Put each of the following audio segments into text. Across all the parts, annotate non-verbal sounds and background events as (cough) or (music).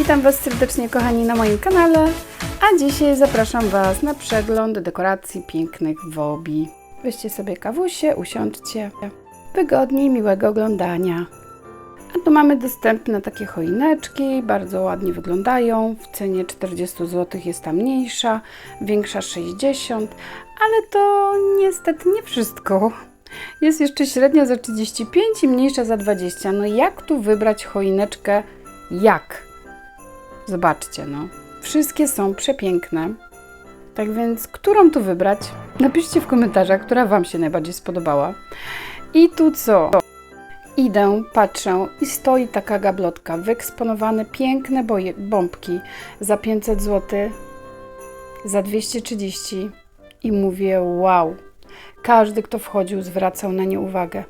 Witam Was serdecznie, kochani, na moim kanale. A dzisiaj zapraszam Was na przegląd dekoracji pięknych w Obi. Weźcie sobie kawusie, usiądźcie. Wygodnie, miłego oglądania. A tu mamy dostępne takie choineczki, bardzo ładnie wyglądają. W cenie 40 zł jest ta mniejsza, większa 60, ale to niestety nie wszystko. Jest jeszcze średnia za 35 i mniejsza za 20. No jak tu wybrać choineczkę? Jak? Zobaczcie, no. Wszystkie są przepiękne. Tak więc, którą tu wybrać? Napiszcie w komentarzach, która Wam się najbardziej spodobała. I tu co? Idę, patrzę i stoi taka gablotka, wyeksponowane piękne boje, bombki za 500 zł, za 230 i mówię wow. Każdy, kto wchodził, zwracał na nie uwagę.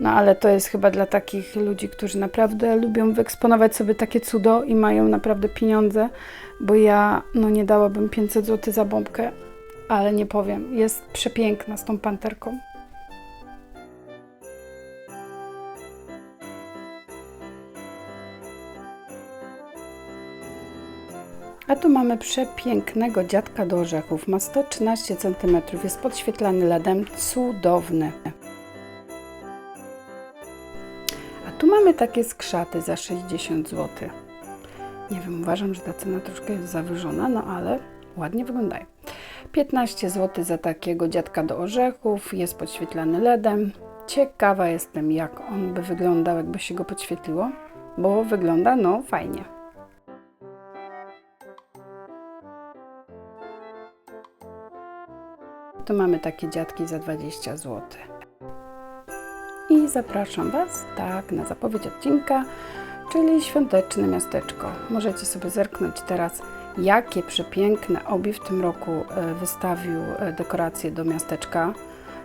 No ale to jest chyba dla takich ludzi, którzy naprawdę lubią wyeksponować sobie takie cudo i mają naprawdę pieniądze, bo ja no nie dałabym 500 zł za bombkę, ale nie powiem, jest przepiękna z tą panterką. A tu mamy przepięknego dziadka do orzechów. Ma 113 cm, jest podświetlany LEDem, cudowny. Tu mamy takie skrzaty za 60 zł. Nie wiem, uważam, że ta cena troszkę jest zawyżona, no ale ładnie wyglądają. 15 zł za takiego dziadka do orzechów, jest podświetlany LEDem. Ciekawa jestem, jak on by wyglądał, jakby się go podświetliło, bo wygląda no fajnie. Tu mamy takie dziadki za 20 zł. I zapraszam Was, tak, na zapowiedź odcinka, czyli świąteczne miasteczko. Możecie sobie zerknąć teraz, jakie przepiękne Obi w tym roku e, wystawił e, dekoracje do miasteczka.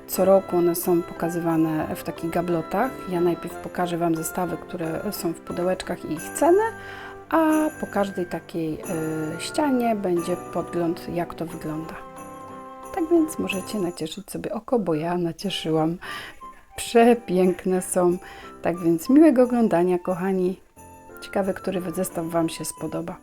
Co roku one są pokazywane w takich gablotach. Ja najpierw pokażę Wam zestawy, które są w pudełeczkach i ich ceny, a po każdej takiej e, ścianie będzie podgląd, jak to wygląda. Tak więc możecie nacieszyć sobie oko, bo ja nacieszyłam. Przepiękne są. Tak więc miłego oglądania, kochani. Ciekawe, który zestaw Wam się spodoba.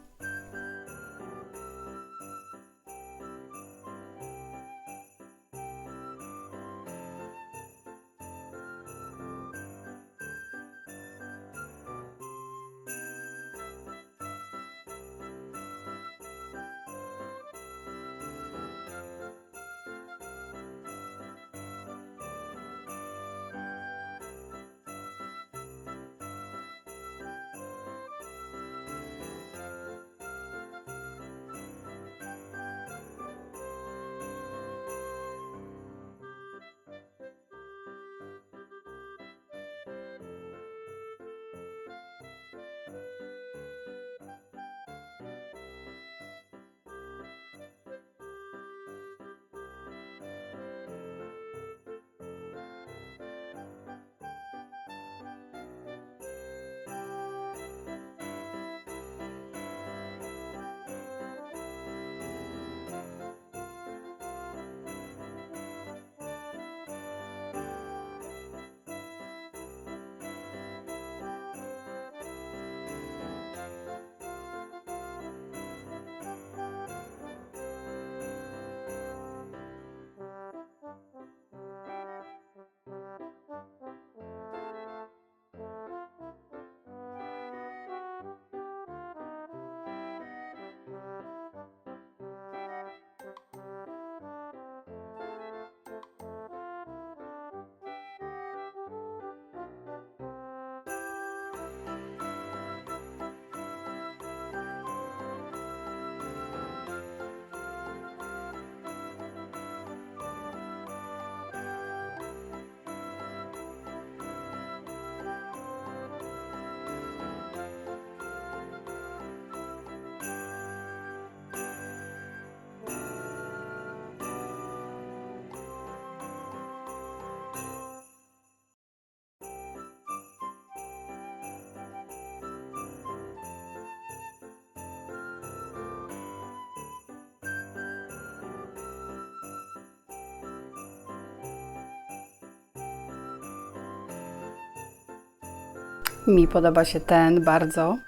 Mi podoba się ten bardzo.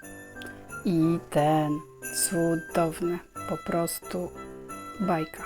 I ten cudowny, po prostu bajka.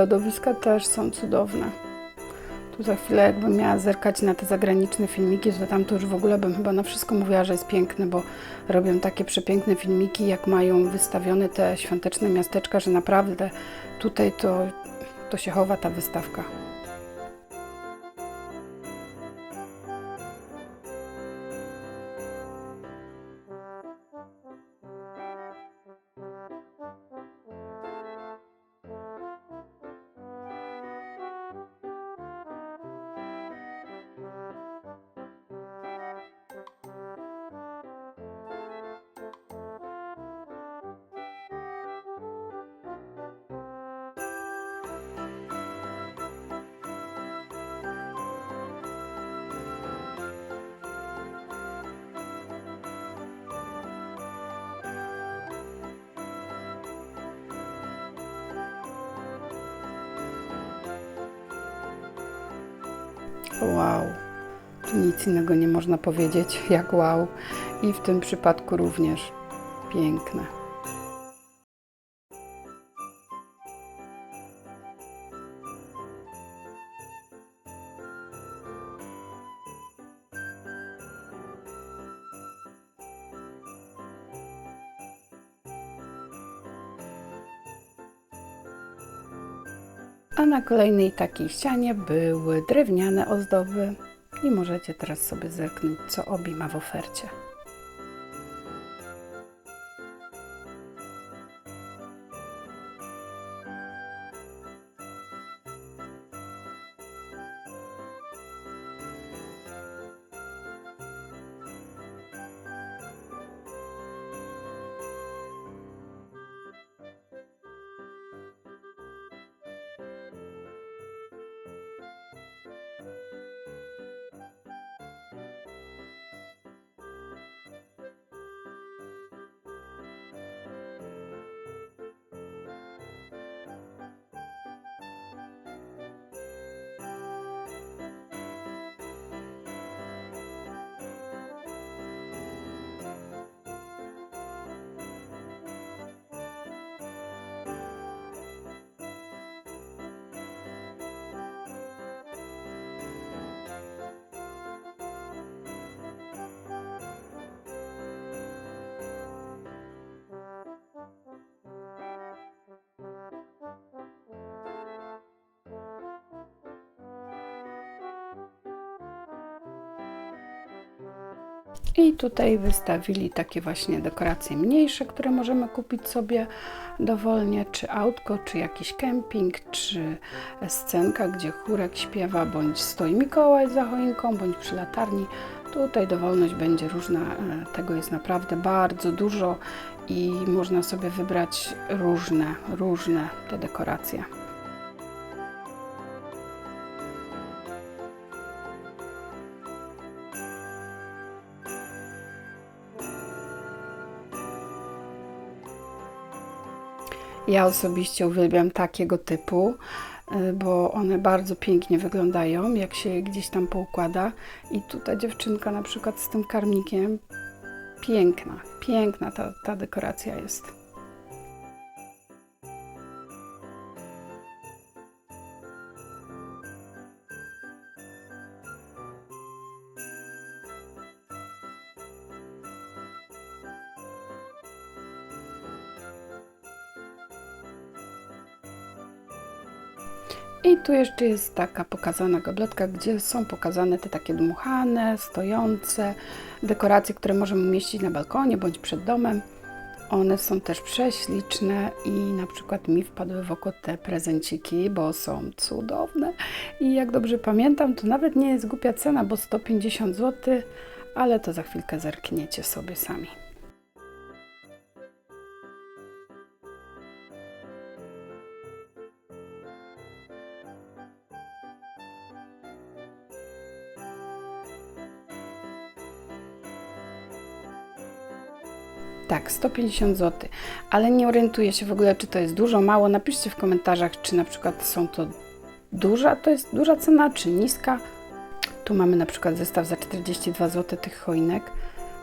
Lodowiska też są cudowne. Tu za chwilę jakbym miała zerkać na te zagraniczne filmiki, to tam to już w ogóle bym chyba na wszystko mówiła, że jest piękne, bo robią takie przepiękne filmiki, jak mają wystawione te świąteczne miasteczka, że naprawdę tutaj to, to się chowa ta wystawka. Wow, nic innego nie można powiedzieć jak wow. I w tym przypadku również piękne. Kolejnej takiej ścianie były drewniane ozdoby i możecie teraz sobie zerknąć, co Obi ma w ofercie. I tutaj wystawili takie właśnie dekoracje mniejsze, które możemy kupić sobie dowolnie, czy autko, czy jakiś kemping, czy scenka, gdzie chórek śpiewa, bądź stoi Mikołaj za choinką, bądź przy latarni. Tutaj dowolność będzie różna, e, tego jest naprawdę bardzo dużo i można sobie wybrać różne, różne te dekoracje. Ja osobiście uwielbiam takiego typu, y, bo one bardzo pięknie wyglądają, jak się je gdzieś tam poukłada. I tutaj dziewczynka na przykład z tym karmnikiem, piękna, piękna ta, ta dekoracja jest. Tu jeszcze jest taka pokazana gablotka, gdzie są pokazane te takie dmuchane, stojące dekoracje, które możemy umieścić na balkonie bądź przed domem. one są też prześliczne i na przykład mi wpadły w oko te prezenciki, bo są cudowne. I jak dobrze pamiętam, to nawet nie jest głupia cena, bo 150 zł, ale to za chwilkę zerkniecie sobie sami. 150 zł, ale nie orientuję się w ogóle, czy to jest dużo, mało. Napiszcie w komentarzach, czy na przykład są to duża, to jest duża cena, czy niska. Tu mamy na przykład zestaw za 42 zł tych choinek.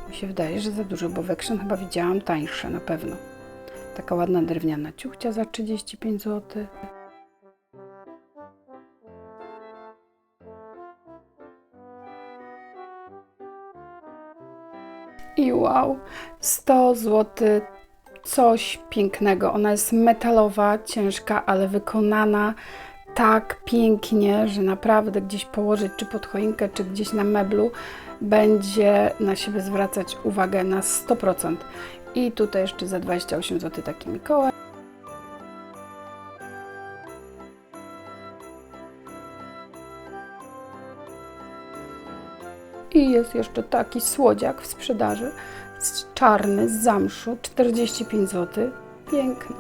Mi się wydaje, że za dużo, bo w chyba widziałam tańsze na pewno. Taka ładna drewniana ciuchcia za 35 zł. Wow, 100 zł, coś pięknego. Ona jest metalowa, ciężka, ale wykonana tak pięknie, że naprawdę gdzieś położyć, czy pod choinkę, czy gdzieś na meblu, będzie na siebie zwracać uwagę na 100%. I tutaj jeszcze za 28 zł taki Mikołaj. I jest jeszcze taki słodziak w sprzedaży, czarny, z zamszu, 45 zł. Piękny.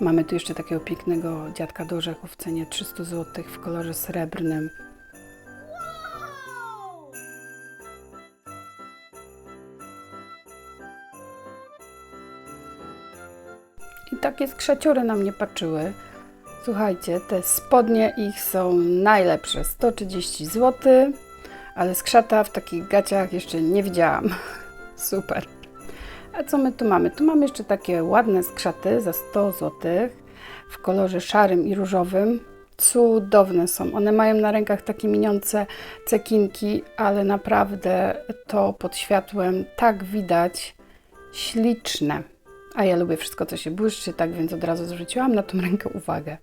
Mamy tu jeszcze takiego pięknego dziadka do orzechów w cenie 300 zł w kolorze srebrnym. Takie skrzaciory na mnie patrzyły. Słuchajcie, te spodnie ich są najlepsze. 130 zł, ale skrzata w takich gaciach jeszcze nie widziałam. (laughs) Super. A co my tu mamy? Tu mamy jeszcze takie ładne skrzaty za 100 zł w kolorze szarym i różowym. Cudowne są. One mają na rękach takie miniące cekinki, ale naprawdę to pod światłem tak widać. Śliczne. A ja lubię wszystko, co się błyszczy, tak więc od razu zwróciłam na tą rękę uwagę.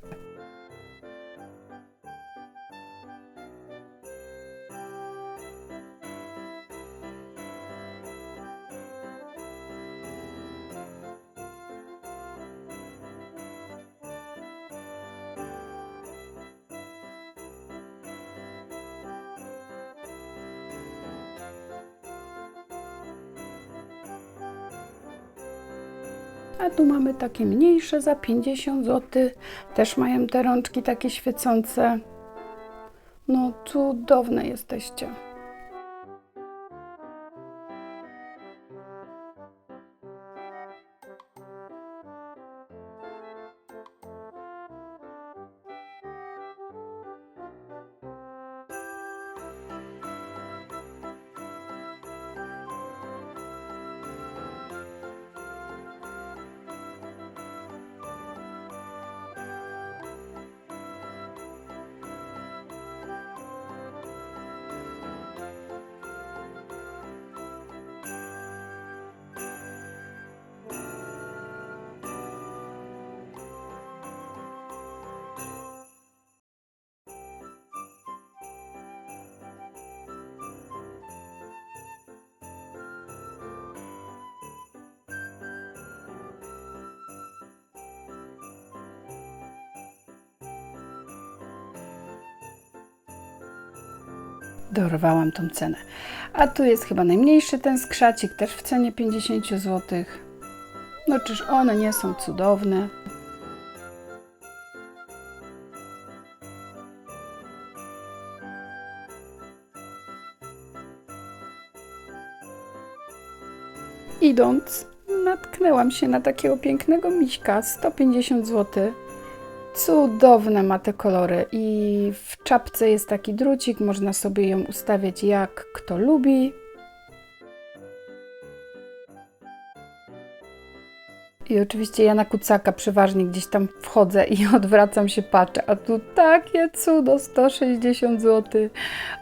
A tu mamy takie mniejsze za 50 zł. Też mają te rączki takie świecące. No, cudowne jesteście. Dorwałam tą cenę. A tu jest chyba najmniejszy ten skrzacik, też w cenie 50 zł. No czyż one nie są cudowne? Idąc, natknęłam się na takiego pięknego miśka, 150 zł. Cudowne ma te kolory i w czapce jest taki drucik, można sobie ją ustawiać jak kto lubi. I oczywiście ja na kucaka przeważnie gdzieś tam wchodzę i (laughs) odwracam się, patrzę, a tu takie cudo, 160 zł.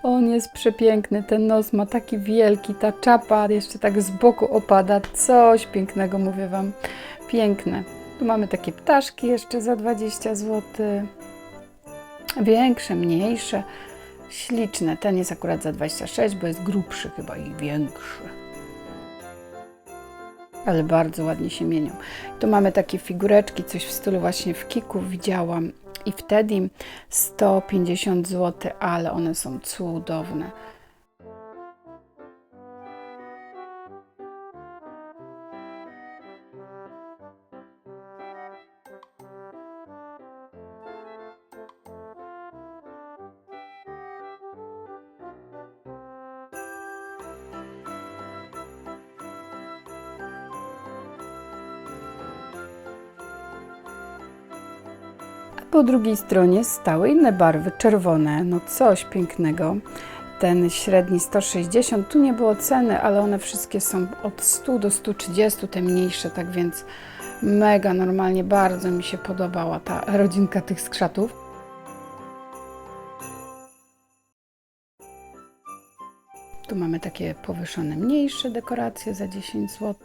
On jest przepiękny, ten nos ma taki wielki, ta czapa jeszcze tak z boku opada, coś pięknego mówię Wam, piękne. Tu mamy takie ptaszki jeszcze za 20 zł, większe, mniejsze, śliczne. Ten jest akurat za 26, bo jest grubszy chyba i większy ale bardzo ładnie się mienią. Tu mamy takie figureczki, coś w stylu właśnie w Kiku widziałam i wtedy 150 zł, ale one są cudowne. Po drugiej stronie stały inne barwy, czerwone, no coś pięknego. Ten średni 160, tu nie było ceny, ale one wszystkie są od 100 do 130, te mniejsze, tak więc mega normalnie, bardzo mi się podobała ta rodzinka tych skrzatów. Tu mamy takie powyższone mniejsze dekoracje za 10 zł.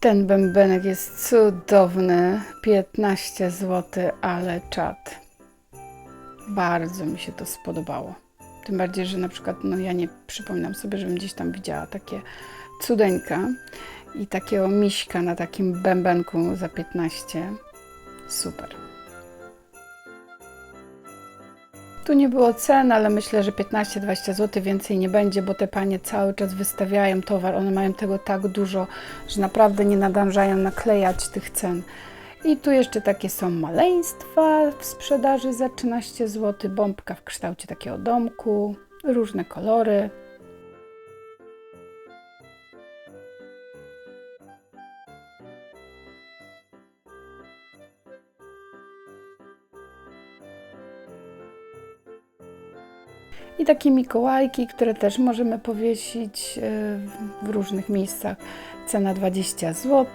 Ten bębenek jest cudowny. 15 zł, ale czad. Bardzo mi się to spodobało. Tym bardziej, że na przykład no ja nie przypominam sobie, żebym gdzieś tam widziała takie cudeńka i takiego miśka na takim bębenku za 15. Super. Tu nie było cen, ale myślę, że 15-20 zł więcej nie będzie, bo te panie cały czas wystawiają towar. One mają tego tak dużo, że naprawdę nie nadążają naklejać tych cen. I tu jeszcze takie są maleństwa w sprzedaży za 13 zł, bombka w kształcie takiego domku, różne kolory. I takie mikołajki, które też możemy powiesić e, w różnych miejscach. Cena 20 zł.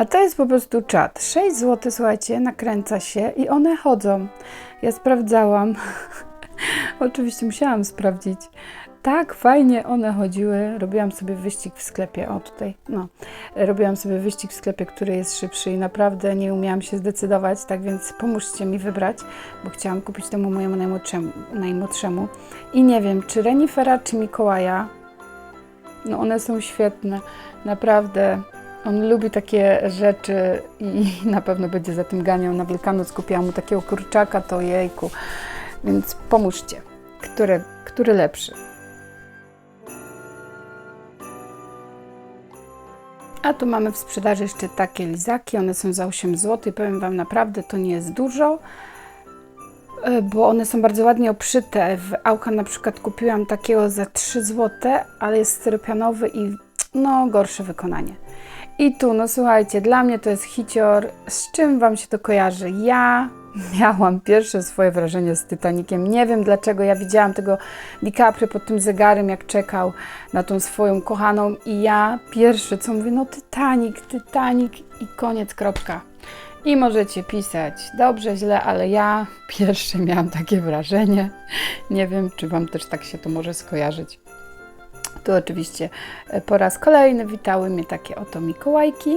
A to jest po prostu czat. 6 zł, słuchajcie, nakręca się i one chodzą. Ja sprawdzałam. (laughs) Oczywiście musiałam sprawdzić. Tak fajnie one chodziły. Robiłam sobie wyścig w sklepie. O, tutaj, no. Robiłam sobie wyścig w sklepie, który jest szybszy i naprawdę nie umiałam się zdecydować, tak więc pomóżcie mi wybrać, bo chciałam kupić temu mojemu najmłodszemu. najmłodszemu. I nie wiem, czy Renifera, czy Mikołaja. No one są świetne. Naprawdę on lubi takie rzeczy i (laughs) na pewno będzie za tym ganiał. Na Wielkanoc kupiłam mu takiego kurczaka, to jejku. Więc pomóżcie, który, który lepszy. A tu mamy w sprzedaży jeszcze takie lizaki, one są za 8 zł. Powiem Wam naprawdę, to nie jest dużo, e, bo one są bardzo ładnie obszyte. W Aucha na przykład kupiłam takiego za 3 zł, ale jest styropianowy i no gorsze wykonanie. I tu, no słuchajcie, dla mnie to jest hicior. Z czym Wam się to kojarzy? Ja (laughs) miałam pierwsze swoje wrażenie z Titanikiem. Nie wiem dlaczego. Ja widziałam tego DiCaprio pod tym zegarem, jak czekał na tą swoją kochaną. I ja pierwsze co mówię, no Titanic, Titanic i koniec, kropka. I możecie pisać dobrze, źle, ale ja (laughs) pierwsze miałam takie wrażenie. Nie wiem, czy Wam też tak się to może skojarzyć. Tu oczywiście e, po raz kolejny witały mnie takie oto Mikołajki.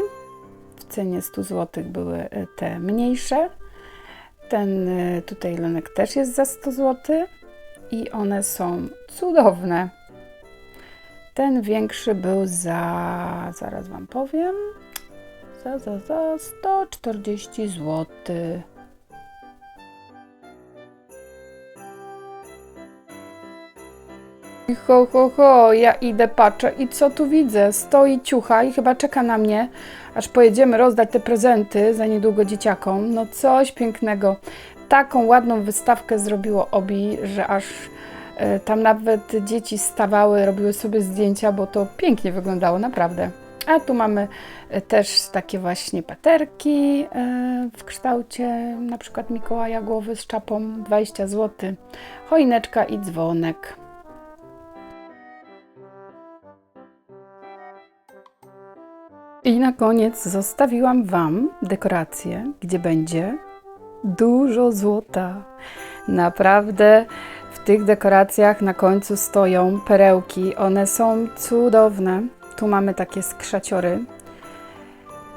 W cenie 100 zł były e, te mniejsze. Ten e, tutaj lonek też jest za 100 zł i one są cudowne. Ten większy był za, zaraz Wam powiem, za, za, za 140 zł. Ho, ho, ho, ja idę, patrzę i co tu widzę? Stoi ciucha i chyba czeka na mnie, aż pojedziemy rozdać te prezenty za niedługo dzieciakom. No coś pięknego. taką ładną wystawkę zrobiło Obi, że aż e, tam nawet dzieci stawały, robiły sobie zdjęcia, bo to pięknie wyglądało, naprawdę. A tu mamy e, też takie właśnie paterki e, w kształcie na przykład Mikołaja głowy z czapą 20 zł, choineczka i dzwonek. I na koniec zostawiłam Wam dekorację, gdzie będzie dużo złota. Naprawdę w tych dekoracjach na końcu stoją perełki. One są cudowne. Tu mamy takie skrzaciory.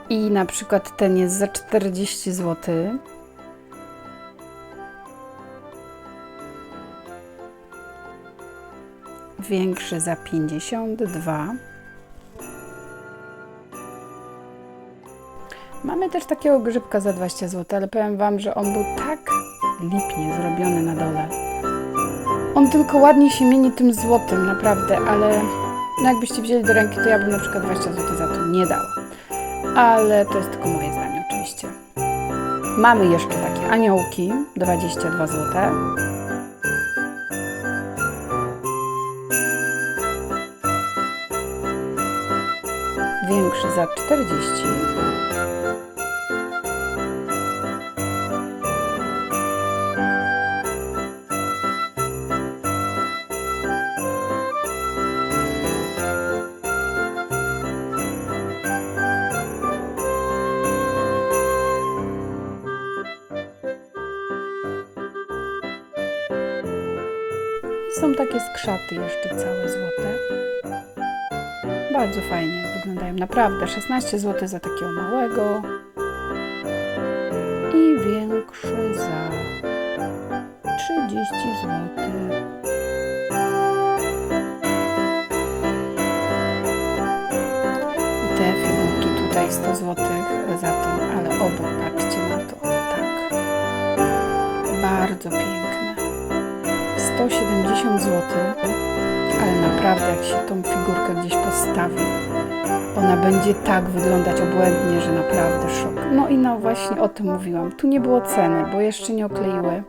I na przykład ten jest za 40 zł. Większy za 52. Mamy też takiego grzybka za 20 zł, ale powiem Wam, że on był tak lipnie zrobiony na dole. On tylko ładnie się mieni tym złotym, naprawdę, ale no jakbyście wzięli do ręki, to ja bym na przykład 20 zł za to nie dała. Ale to jest tylko moje zdanie oczywiście. Mamy jeszcze takie aniołki, 22 zł. Większy za 40. I są takie skrzaty jeszcze całe złote. Bardzo fajnie naprawdę. 16 zł za takiego małego i większy za 30 zł. I te figurki tutaj 100 zł za to, ale obok patrzcie na to. Tak. Bardzo piękne. 170 zł, ale naprawdę jak się tą figurkę gdzieś postawi, ona będzie tak wyglądać obłędnie, że naprawdę szok. No i no właśnie o tym mówiłam. Tu nie było ceny, bo jeszcze nie okleiły.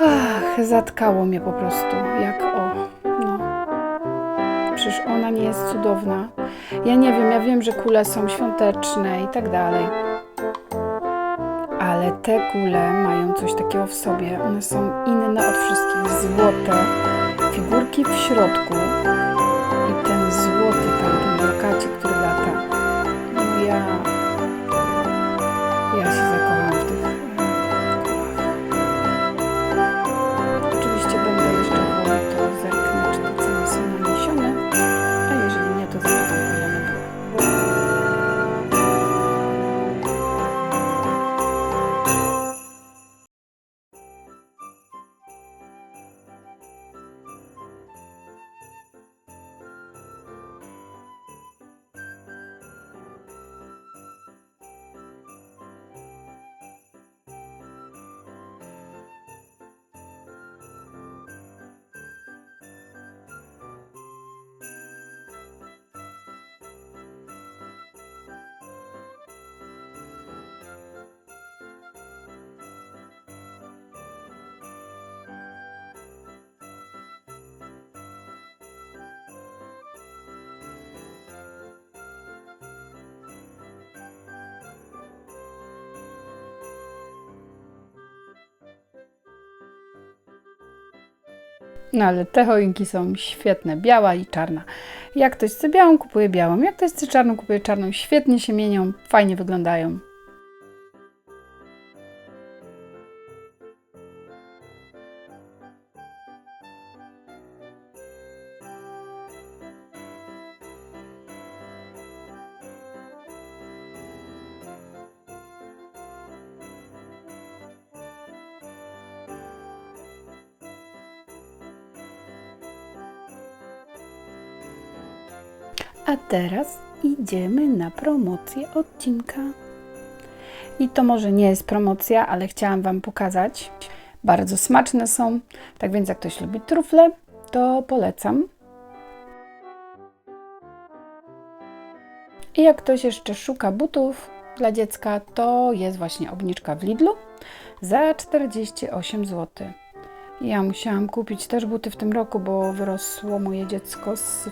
Ach, zatkało mnie po prostu, jak o, no. Przecież ona nie jest cudowna. Ja nie wiem, ja wiem, że kule są świąteczne i tak dalej ale te kule mają coś takiego w sobie. One są inne od wszystkich. Złote, figurki w środku No No ale te choinki są świetne, biała i czarna. Jak ktoś chce białą, kupuje białą. Jak ktoś chce czarną, kupuje czarną. Świetnie się mienią, fajnie wyglądają. Teraz idziemy na promocję odcinka. I to może nie jest promocja, ale chciałam Wam pokazać. Bardzo smaczne są, tak więc jak ktoś lubi trufle, to polecam. I jak ktoś jeszcze szuka butów, dla dziecka, to jest właśnie obniżka w Lidlu za 48 zł. Ja musiałam kupić też buty w tym roku, bo wyrosło moje dziecko z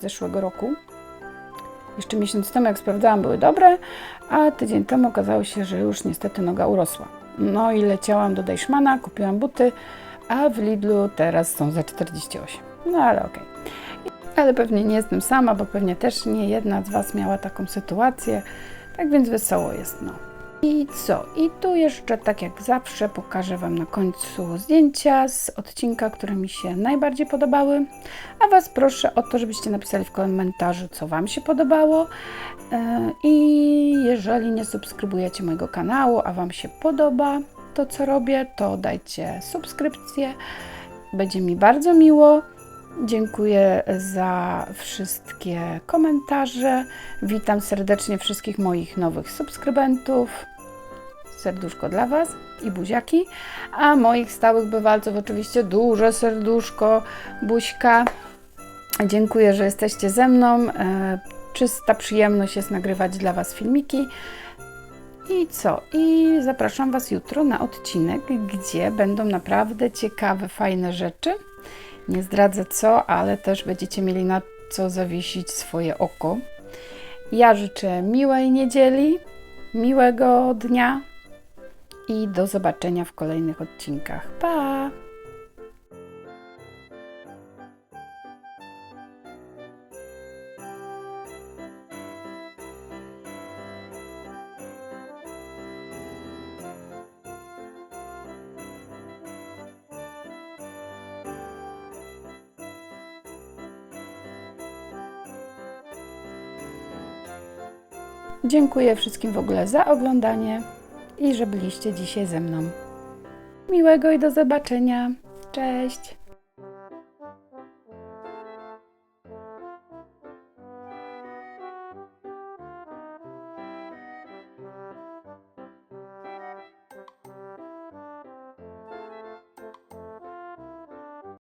zeszłego roku. Jeszcze miesiąc temu, jak sprawdzałam, były dobre, a tydzień temu okazało się, że już niestety noga urosła. No i leciałam do Deichmana, kupiłam buty, a w Lidlu teraz są za 48. No ale okej. Ale pewnie nie jestem sama, bo pewnie też nie jedna z Was miała taką sytuację. Tak więc wesoło jest, no. I co? I tu jeszcze, tak jak zawsze, pokażę Wam na końcu zdjęcia z odcinka, które mi się najbardziej podobały. A Was proszę o to, żebyście napisali w komentarzu, co Wam się podobało. E, I jeżeli nie subskrybujecie mojego kanału, a Wam się podoba to, co robię, to dajcie subskrypcję. Będzie mi bardzo miło. Dziękuję za wszystkie komentarze. Witam serdecznie wszystkich moich nowych subskrybentów. Serduszko dla Was i buziaki. A moich stałych bywalców oczywiście duże serduszko, buźka. Dziękuję, że jesteście ze mną. E, Czysta przyjemność jest nagrywać dla Was filmiki. I co? I zapraszam Was jutro na odcinek, gdzie będą naprawdę ciekawe, fajne rzeczy. Nie zdradzę co, ale też będziecie mieli na co zawiesić swoje oko. Ja życzę miłej niedzieli, miłego dnia i do zobaczenia w kolejnych odcinkach. Pa! Dziękuję wszystkim w ogóle za oglądanie i że byliście dzisiaj ze mną. Miłego i do zobaczenia. Cześć!